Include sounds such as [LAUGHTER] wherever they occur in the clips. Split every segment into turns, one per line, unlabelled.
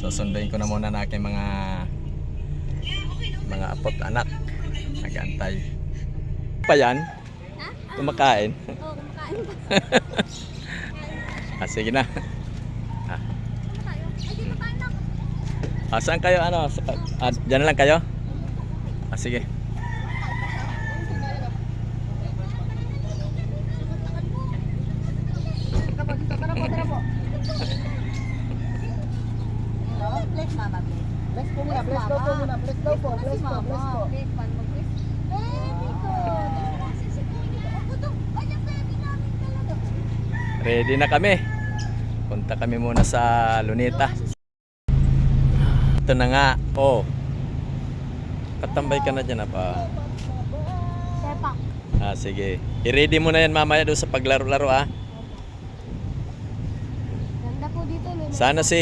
So sunduin ko na muna na aking mga mga apot anak. Nagantay. Pa yan? Kumakain?
Oo, kumakain pa.
Ah, sige na. Ah, ah, saan kayo? Ano? Ah, dyan lang kayo? Ah, sige.
Bless mama, bless.
Bless po muna, bless daw po muna, bless daw po, bless po, bless po.
Bless man, mag-bless. Baby ko. Ako to. Kanyang baby namin talaga.
Ready na kami. Punta kami muna sa Luneta. Ito na nga. Oh. Katambay ka na dyan?
Sepak.
Ah, sige. I-ready mo na yan mamaya doon sa paglaro-laro, ah.
Ganda po dito. Luna.
Sana si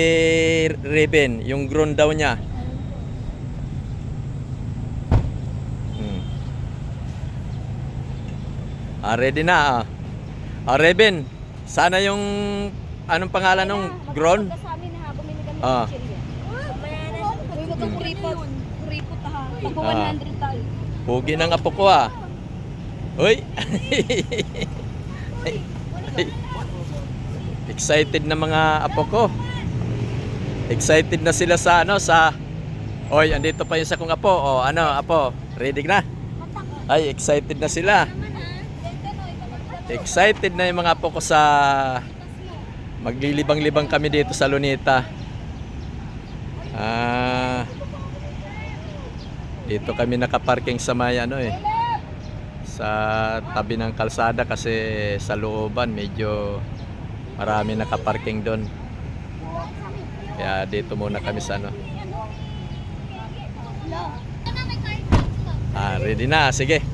Raven, yung grown daw niya. Hmm. Ah, ready na, ah. Ah, Raven, sana yung anong pangalan ng grown?
Sa amin ha, bumili kami
Ah.
ng na. Sabi mo itong kuripot. Kuripot ha. Pag
Ah.
100 tayo.
Pugi ng apo ko, ah. Uy! Excited na mga apo ko. Excited na sila sa ano sa Oy, andito pa yung sa kong apo. O ano, apo, ready na? Ay, excited na sila. Excited na yung mga apo ko sa maglilibang-libang kami dito sa Lunita. Ah, dito kami nakaparking sa may ano eh sa tabi ng kalsada kasi sa looban medyo marami nakaparking doon. Kaya dito muna kami sa ano. Ah, ready na. Sige.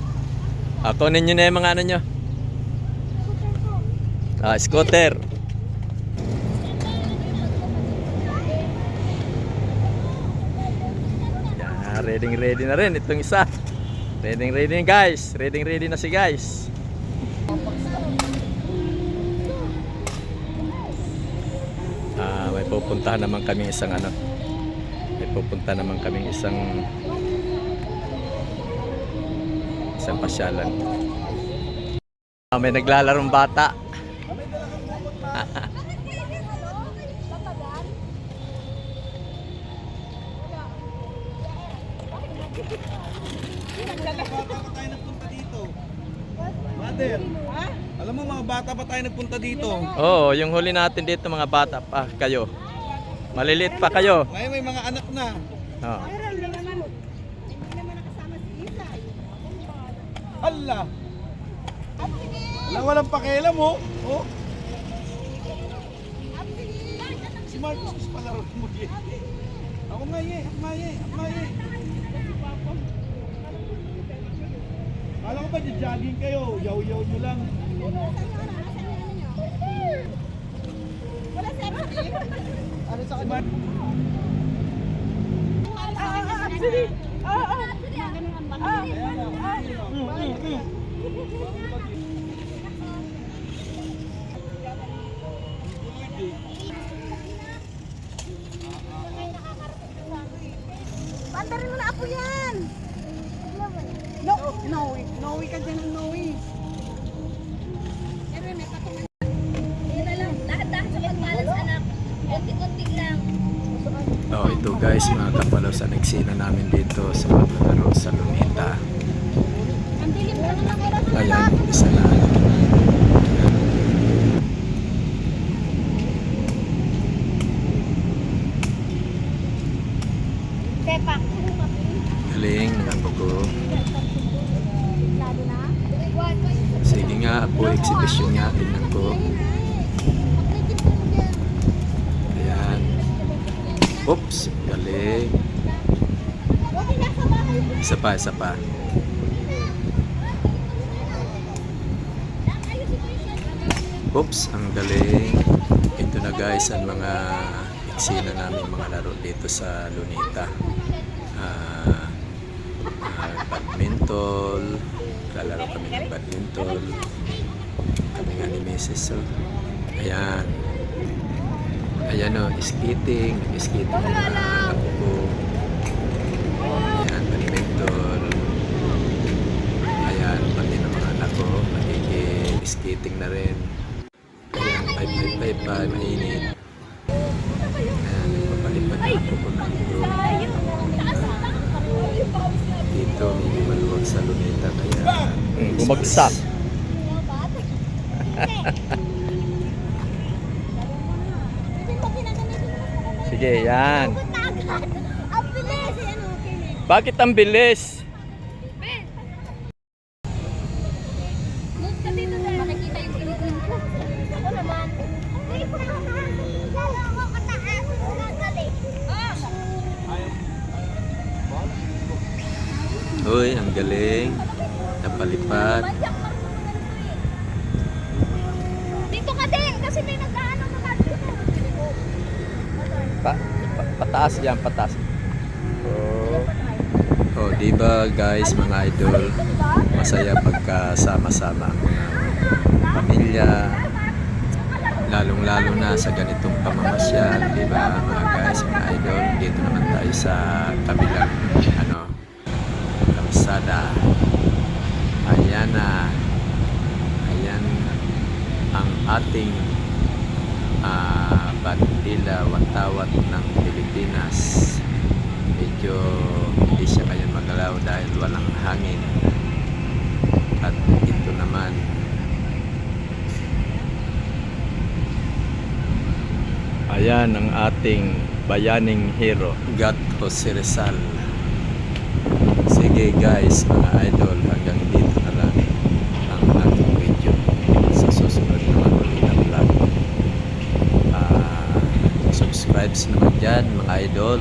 Ah, kunin nyo na yung mga ano nyo. Ah, scooter. Yan, ready ready na rin itong isa. Ready ready guys. Ready ready na si guys. Ah, may pupuntahan naman kami isang ano. May pupunta naman kami isang isang pasyalan. Ah, may naglalarong bata.
Bata pa tayo nagpunta dito. Mother, alam mo mga bata pa tayo nagpunta dito.
Oo, yung huli natin dito mga bata pa kayo. Maliliit pa kayo.
Ngayon may mga anak na.
Oo.
Hala! Wala, walang pakialam mo. Oh. Si Marcos palaro mo yan. Ako nga ye, ako nga ye, ako nga ye. Kala ko ba jogging kayo? Yaw-yaw nyo lang. Ano sa kanya?
Pandarin mo na apo yan.
No, Noe. Noe ka dyan ng Noe.
Yun na lang. Dahan-dahan sa pagbalance anak. Konti-konti lang.
Oh, ito guys, mga kapalaw sa nagsina namin dito sa paglaro sa
kailangan
Ayan, isa na.
Sepak.
Galing, apo ko.
Lado na.
Sige nga, apo, exhibition nga. Tingnan ko. Ayan. Oops, galing. Isa pa, isa pa. Oops, ang galing. Ito na guys ang mga eksena namin mga laro dito sa Lunita. Ah, ah, badminton. Kami ng badminton. Kami nga ni Mrs. So. Ayan. Ayan o, skating. Nag-skating ang mga anak ko. Ayan, badminton. Ayan, pati ng mga anak ko. Nagkiki-skating na rin. Ayan, 555 mainit. Ayan, nagpapalipad na ako ko ng drone. Dito, maluwag sa luneta. Kaya,
Bumagsak. [LAUGHS] Sige, yan. Bakit ang bilis?
Uy, ang galing. Napalipad.
Na Dito ka din kasi may nag-ano na.
Pa, pa, pataas yan, pataas. Oh.
Oh, di ba guys, mga idol, masaya pagkasama-sama ang mga pamilya, lalong-lalo na sa ganitong pamamasyal, di ba mga guys, mga idol, dito naman tayo sa kabilang, ano, kalsada. Ayan na, ayan ang ating ah, bandila watawat ng Pilipinas. Medyo hindi siya kaya magalaw dahil walang hangin. At ito naman.
Ayan ang ating bayaning hero.
God Jose Rizal. Sige guys mga idol hanggang dito na lang ang ating video sa susunod naman ulit na subscribe naman dyan mga idol